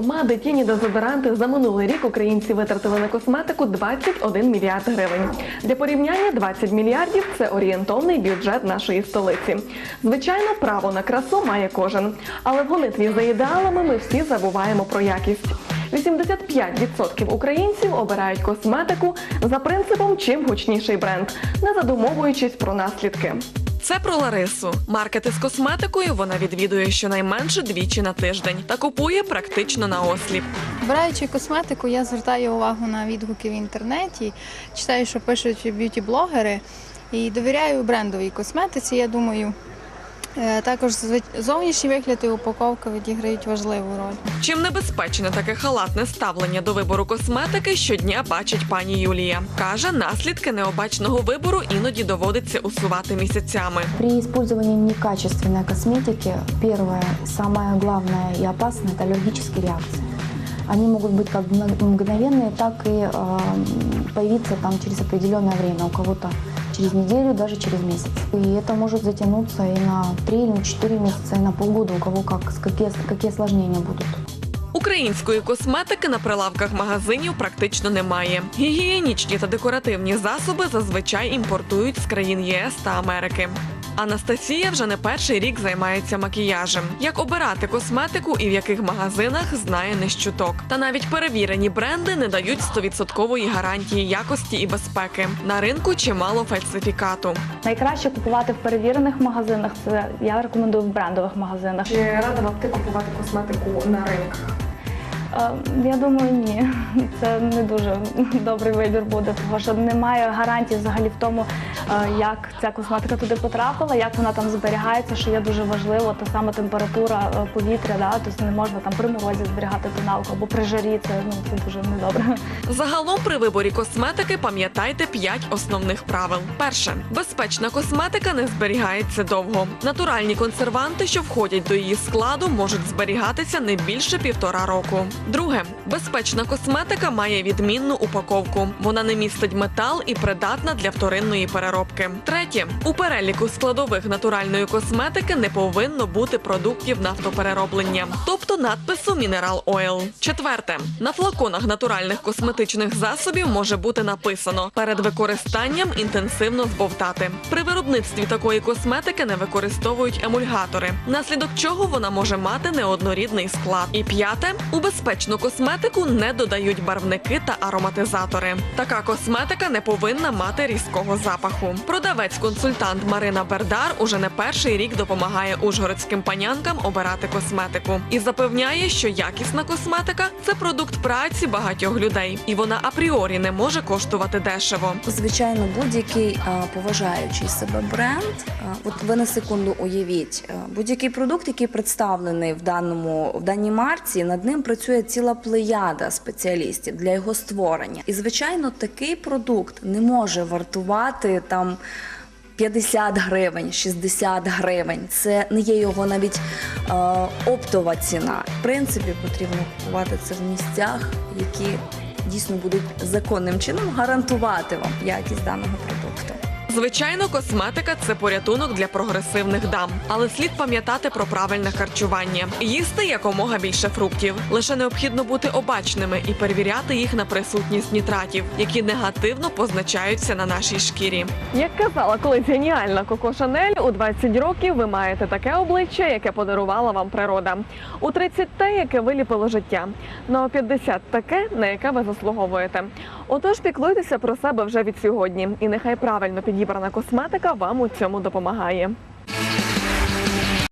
помади, тіні, дезодоранти за минулий рік українці витратили на косметику 21 мільярд гривень. Для порівняння 20 мільярдів це орієнтовний бюджет нашої столиці. Звичайно, право на красу має кожен, але в гонитві за ідеалами ми всі забуваємо про якість. 85% українців обирають косметику за принципом чим гучніший бренд, не задумовуючись про наслідки. Це про Ларису. Маркети з косметикою вона відвідує щонайменше двічі на тиждень та купує практично на осліп. Обираючи косметику, я звертаю увагу на відгуки в інтернеті, читаю, що пишуть б'юті-блогери, і довіряю брендовій косметиці. Я думаю, також зви- зовнішній вигляд і упаковка відіграють важливу роль. Чим небезпечне таке халатне ставлення до вибору косметики щодня бачить пані Юлія. Каже, наслідки необачного вибору іноді доводиться усувати місяцями. При использовании некачественной косметики первое, самое главное и опасное – это аллергические реакции. Они могут быть как мгно- мгновенные, так и э, появиться там через определенное время, у кого-то через неделю, даже через месяц. И это может затянуться и на 3 и на 4 месяца, и на полгода, у кого как, какие, какие осложнения будут. Української косметики на прилавках магазинів практично немає. Гігієнічні та декоративні засоби зазвичай імпортують з країн ЄС та Америки. Анастасія вже не перший рік займається макіяжем. Як обирати косметику і в яких магазинах знає не щуток. Та навіть перевірені бренди не дають 100% гарантії якості і безпеки. На ринку чимало фальсифікату. Найкраще купувати в перевірених магазинах. Це я рекомендую в брендових магазинах. Чи радила б ти купувати косметику на ринках? Е, Я думаю, ні. Це не дуже добрий вибір буде, тому що немає гарантії взагалі в тому, е, як ця косметика туди потрапила, як вона там зберігається, що є дуже важливо. Та саме температура е, повітря, да, тобто не можна там при морозі зберігати тоналку або при жарі. Це ну це дуже недобре. Загалом при виборі косметики пам'ятайте 5 основних правил. Перше, безпечна косметика не зберігається довго. Натуральні консерванти, що входять до її складу, можуть зберігатися не більше півтора року. Друге, безпечна косметика має відмінну упаковку. Вона не містить метал і придатна для вторинної переробки. Третє, у переліку складових натуральної косметики не повинно бути продуктів нафтоперероблення, тобто надпису Mineral Oil. Четверте, на флаконах натуральних косметичних засобів може бути написано перед використанням інтенсивно збовтати. При виробництві такої косметики не використовують емульгатори, наслідок чого вона може мати неоднорідний склад. І п'яте, у безпечну косметику не додають барвники та ароматизатори. Така косметика не повинна мати різкого запаху. Продавець-консультант Марина Бердар уже не перший рік допомагає ужгородським панянкам обирати косметику і запевняє, що якісна косметика це продукт праці багатьох людей, і вона апріорі не може коштувати дешево. Звичайно, будь-який поважаючий себе бренд. От ви на секунду уявіть, будь-який продукт, який представлений в даному в даній марці, над ним працює ціла плеяда спеціалістів для його створення. І звичайно, такий продукт не може вартувати там. 50 гривень, 60 гривень. Це не є його навіть е, оптова ціна. В принципі, потрібно купувати це в місцях, які дійсно будуть законним чином гарантувати вам якість даного продукту. Звичайно, косметика це порятунок для прогресивних дам, але слід пам'ятати про правильне харчування, їсти якомога більше фруктів. Лише необхідно бути обачними і перевіряти їх на присутність нітратів, які негативно позначаються на нашій шкірі. Як казала колись геніальна Коко Шанель, у 20 років ви маєте таке обличчя, яке подарувала вам природа. У 30 те, яке виліпило життя. Ну а 50 таке, на яке ви заслуговуєте. Отож, піклуйтеся про себе вже від сьогодні, і нехай правильно підібрана косметика вам у цьому допомагає.